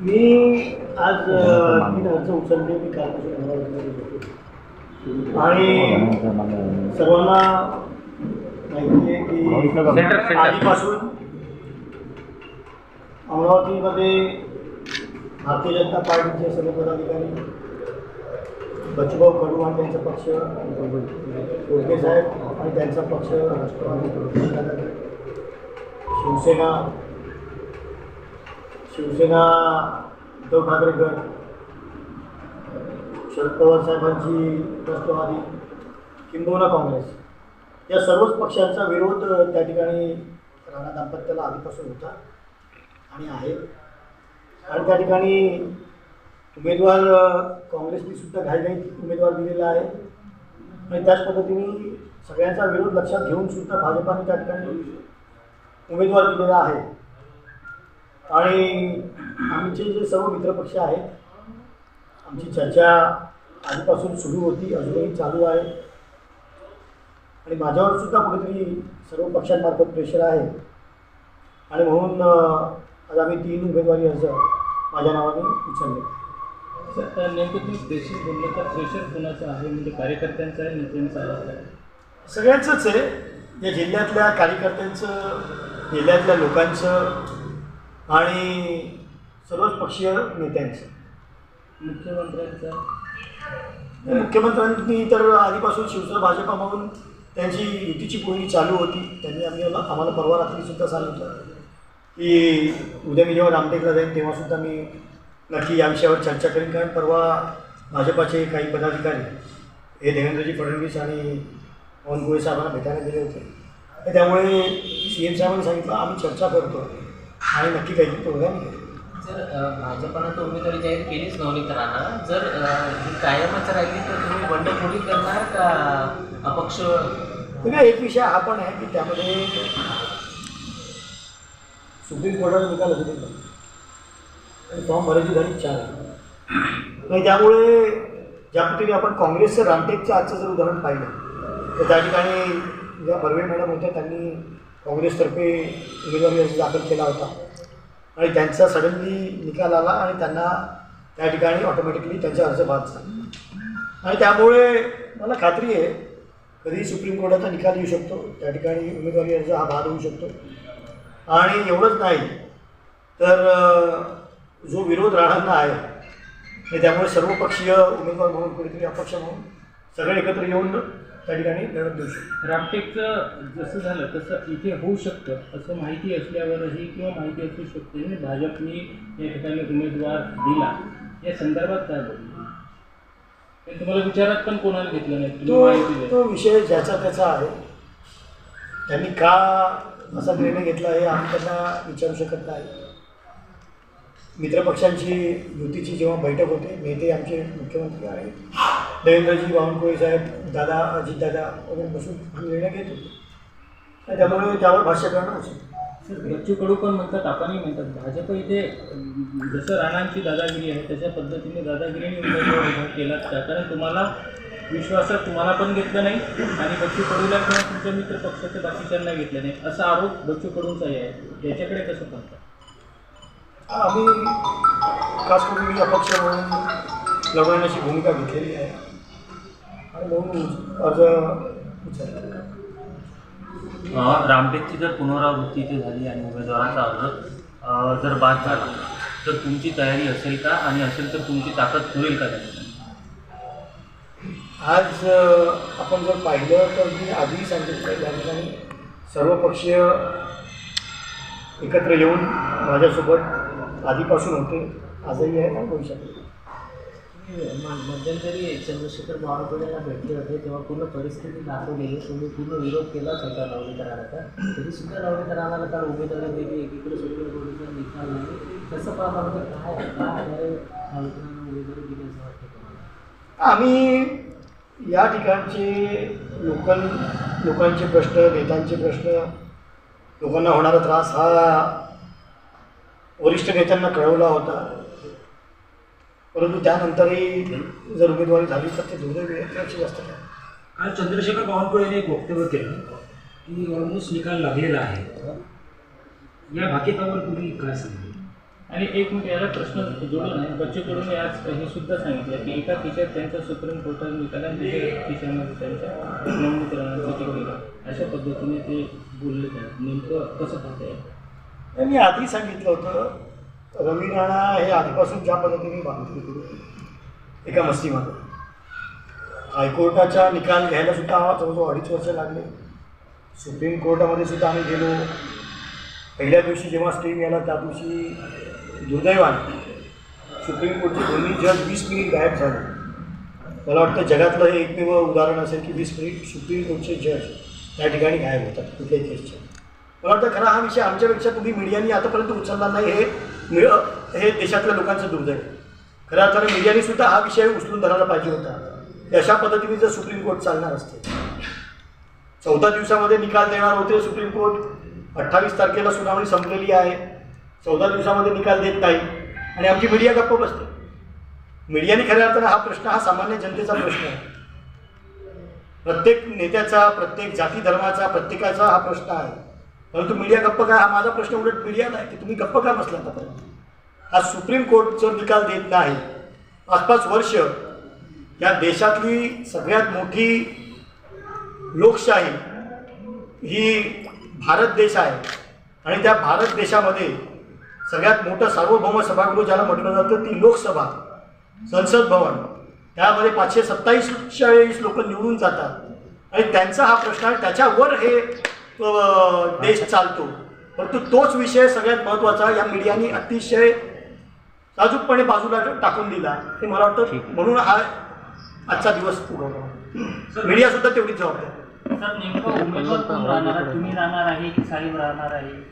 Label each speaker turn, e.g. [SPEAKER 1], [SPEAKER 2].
[SPEAKER 1] मी आज तीन अर्ज उचलले मी म्हणजे कालपासून आणि सर्वांना माहिती आहे की आधीपासून अमरावतीमध्ये भारतीय जनता पार्टीचे सर्व पदाधिकारी बचूभाऊ कडू आणि त्यांचा पक्ष. कोडके साहेब आणि त्यांचा पक्ष. राष्ट्रवादी शिवसेना शिवसेना उद्धव ठाकरे गट. शरद पवार साहेबांची राष्ट्रवादी. किंबहुना काँग्रेस. या सर्वच पक्षांचा विरोध त्या ठिकाणी राणा दाम्पत्याला आधीपासून होता आणि आहे. आणि त्या ठिकाणी उमेदवार काँग्रेसने सुद्धा घाईघाईत उमेदवार दिलेला आहे. आणि त्याच पद्धतीने सगळ्यांचा विरोध लक्षात घेऊन सुद्धा भाजपाने त्या ठिकाणी उमेदवार दिलेला आहे. आणि आमचे जे सर्व मित्रपक्ष आहेत आमची चर्चा आधीपासून सुरू होती अजूनही चालू आहे. आणि माझ्यावर सुद्धा कुठेतरी सर्व पक्षांमार्फत प्रेशर आहे. आणि म्हणून आज आम्ही तीन उमेदवारी अर्ज माझ्या नावाने उचलले.
[SPEAKER 2] सर नेमकं तुम्ही प्रेशर बोललं तर प्रेशर कोणाचं आहे? म्हणजे कार्यकर्त्यांचं आहे नेत्यांचं आहे?
[SPEAKER 1] सगळ्यांचंच आहे. या जिल्ह्यातल्या कार्यकर्त्यांचं जिल्ह्यातल्या लोकांचं आणि सर्वच पक्षीय नेत्यांचं.
[SPEAKER 2] मुख्यमंत्र्यांचं?
[SPEAKER 1] मुख्यमंत्र्यांनी तर आधीपासून शिवसेना भाजपा म्हणून त्यांची युतीची बोलणी चालू होती. त्यांनी आम्ही आम्हाला परवा रात्रीसुद्धा सांगितलं की उद्या मी जेव्हा रामटेकला जाईन तेव्हासुद्धा मी नक्की या विषयावर चर्चा करेन कारण परवा भाजपाचे काही पदाधिकारी हे देवेंद्रजी फडणवीस आणि पवन गोळे साहेबांना भेटायला गेले होते. त्यामुळे सी एम साहेबांनी सांगितलं आम्ही चर्चा करतो आणि नक्की काहीतरी तोडगा निघेल
[SPEAKER 3] जर भाजपानं तर उमेदवारी जाहीर केलीच नवनीकरांना जर अ, ही कायमच राहिली तर तुम्ही बंडखोरी करणार का अपक्ष?
[SPEAKER 1] एक विषय हा पण आहे की त्यामध्ये सुप्रीम कोर्टाचा निकाल दिला आणि फॉर्म भरायची तारीख चार. आहे आणि त्यामुळे ज्या पद्धतीने आपण काँग्रेसचं रामटेकचं आजचं जर उदाहरण पाहिलं तर त्या ठिकाणी ज्या बर्वे मॅडम होत्या त्यांनी काँग्रेसतर्फे उमेदवारी अर्ज दाखल केला होता. आणि त्यांचा सडनली निकाल आला आणि त्यांना त्या ठिकाणी ऑटोमॅटिकली त्यांचा अर्ज बाद झाला. आणि त्यामुळे मला खात्री आहे कधी सुप्रीम कोर्टाचा निकाल येऊ शकतो त्या ठिकाणी उमेदवारी अर्ज हा बाद होऊ शकतो. आणि एवढंच नाही तर जो विरोध राहणार आहे आणि त्यामुळे सर्वपक्षीय उमेदवार म्हणून कुठेतरी अपक्ष म्हणून सगळे एकत्र येऊन त्या ठिकाणी लढत देऊ शकतो.
[SPEAKER 2] रामटेकचं जसं झालं तसं इथे होऊ शकतं असं माहिती असल्यावरही किंवा माहिती असू शकते आणि भाजपनी या ठिकाणी उमेदवार दिला. या संदर्भात काय बोलले ते तुम्हाला विचारात पण कोणाला घेतलं नाही?
[SPEAKER 1] तो विषय ज्याचा त्याचा आहे. त्यांनी का असा निर्णय घेतला हे आम्ही त्यांना विचारू शकत नाही. मित्रपक्षांची युतीची जेव्हा बैठक होते नेते आमचे मुख्यमंत्री आहेत. देवेंद्रजी बावनकुळे साहेब दादा अजितदादा वगैरे बसून हा निर्णय घेत होते. त्यामुळे त्यावर भाष्य करणं असेल
[SPEAKER 2] सर, बच्चू कडू पण म्हणतात आपणही म्हणतात. भाजप इथे जसं राणांची दादागिरी आहे तशा पद्धतीने दादागिरीने उमेदवार उभा केलात का कारण तुम्हाला विश्वासात तुम्हाला पण घेतलं नाही आणि बच्चू कडूला किंवा तुमच्या मित्र पक्षाच्या बाकीच्यांना घेतलं नाही. असा आरोप बच्चू कडूंचाही आहे. याच्याकडे कसं पाहता?
[SPEAKER 1] आम्ही खास करून मी अपक्ष म्हणून लढवण्याची भूमिका घेतलेली आहे. आणि म्हणून अर्ज
[SPEAKER 4] रामटेकची जर पुनरावृत्ती इथे झाली आणि उमेदवारांचा अर्ज जर बाद झाला तर तुमची तयारी असेल का? आणि असेल तर तुमची ताकद पुरेल का त्याच्यासाठी
[SPEAKER 1] आज आपण जर पाहिलं तर मी आधीही सांगितलं या ठिकाणी सर्वपक्षीय एकत्र येऊन माझ्यासोबत आधीपासून होते. आजही आहे आणि भविष्यात?
[SPEAKER 3] मध्यंतरी चंद्रशेखर बावनकुळेला भेटले होते तेव्हा पूर्ण परिस्थिती दाखवली तुम्ही पूर्ण विरोध केलाच होता नवनीकरणाचा तरी सुद्धा नवनीकरणाला काल उमेदवारी दिली एकीकडे सुप्रीम कोर्टाचा निकाल नाही. कसं म्हणजे काय काय आधारे उमेदवारी दिली असं वाटतं तुम्हाला?
[SPEAKER 1] आम्ही या ठिकाणचे लोकल लोकांचे प्रश्न नेत्यांचे प्रश्न लोकांना होणारा त्रास हा वरिष्ठ नेत्यांना कळवला होता. परंतु त्यानंतरही जर उमेदवारी झाली तर ते दुर्दैवी आहे जास्त काय.
[SPEAKER 5] काल चंद्रशेखर बावनकुळेने एक वक्तव्य केलं की ऑलमोस्ट निकाल लागलेला आहे. या भाकितावर तुम्ही काय सांगाल
[SPEAKER 2] आणि एक मिनिट याला प्रश्न जोडून आहे बच्चू कडून आज हे सुद्धा सांगितलं की एका खिशात त्यांचा सुप्रीम कोर्टात निकाल आणि दुसऱ्या खिशामध्ये त्यांच्या नोंदणी करण्यासाठी केलं अशा पद्धतीने ते बोलले आहेत नेमकं कसं पाहता येईल
[SPEAKER 1] मी आधी सांगितलं होतं रवी राणा हे आधीपासून ज्या पद्धतीने बांधले होते एका मस्तीमध्ये. हायकोर्टाचा निकाल घ्यायला सुद्धा जवळजवळ अडीच वर्ष लागले. सुप्रीम कोर्टामध्ये सुद्धा आम्ही गेलो. पहिल्या दिवशी जेव्हा स्टे मिळाला त्या दिवशी दुर्दैवाने सुप्रीम कोर्टचे दोन्ही जज वीस मिनिट गायब झाले. मला वाटतं जगातलं हे एकमेव उदाहरण असेल की वीस मिनिट सुप्रीम कोर्टचे जज त्या ठिकाणी गायब होतात कुठल्याही केसच्या मला वाटतं खरा हा विषय आमच्यापेक्षा तुम्ही मीडियानी आतापर्यंत उचलला नाही. हे मिळ हे देशातल्या लोकांचं दुर्दैव खऱ्या अर्थाने मीडियाने सुद्धा हा विषय उचलून धरायला पाहिजे होता. अशा पद्धतीने जर सुप्रीम कोर्ट चालणार असते. चौदा दिवसामध्ये निकाल देणार होते सुप्रीम कोर्ट. अठ्ठावीस तारखेला सुनावणी संपलेली आहे. चौदा दिवसामध्ये निकाल देत नाही. आणि आमची मीडिया गप्प बसते. मीडियाने खऱ्या अर्थानं हा प्रश्न हा सामान्य जनतेचा प्रश्न आहे. प्रत्येक नेत्याचा प्रत्येक जाती धर्माचा प्रत्येकाचा हा प्रश्न आहे. परंतु मीडिया गप्प काय हा माझा प्रश्न उलट मीडियाला आहे की तुम्ही गप्प का बसला आतापर्यंत? आज सुप्रीम कोर्ट जर निकाल देत नाही. पाच पाच वर्ष या देशातली सगळ्यात मोठी लोकशाही ही भारत देश आहे. आणि त्या भारत देशामध्ये सगळ्यात मोठं सार्वभौम सभागृह ज्याला म्हटलं जातं ती लोकसभा संसद भवन. त्यामध्ये पाचशे सत्तावीस चाळीस लोक निवडून जातात. आणि त्यांचा हा प्रश्न आहे त्याच्यावर हे देश चालतो. परंतु तोच विषय सगळ्यात महत्त्वाचा या मीडियाने अतिशय साजूकपणे बाजूला टाकून दिला. हे मला वाटतं म्हणून हा आजचा दिवस उगवला मीडिया सुद्धा तेवढीच जबाबदार. आहे.
[SPEAKER 4] सर नेमकं उमेदवार कोण राहणार? आहे? तुम्ही राहणार आहे की साहेब राहणार आहे?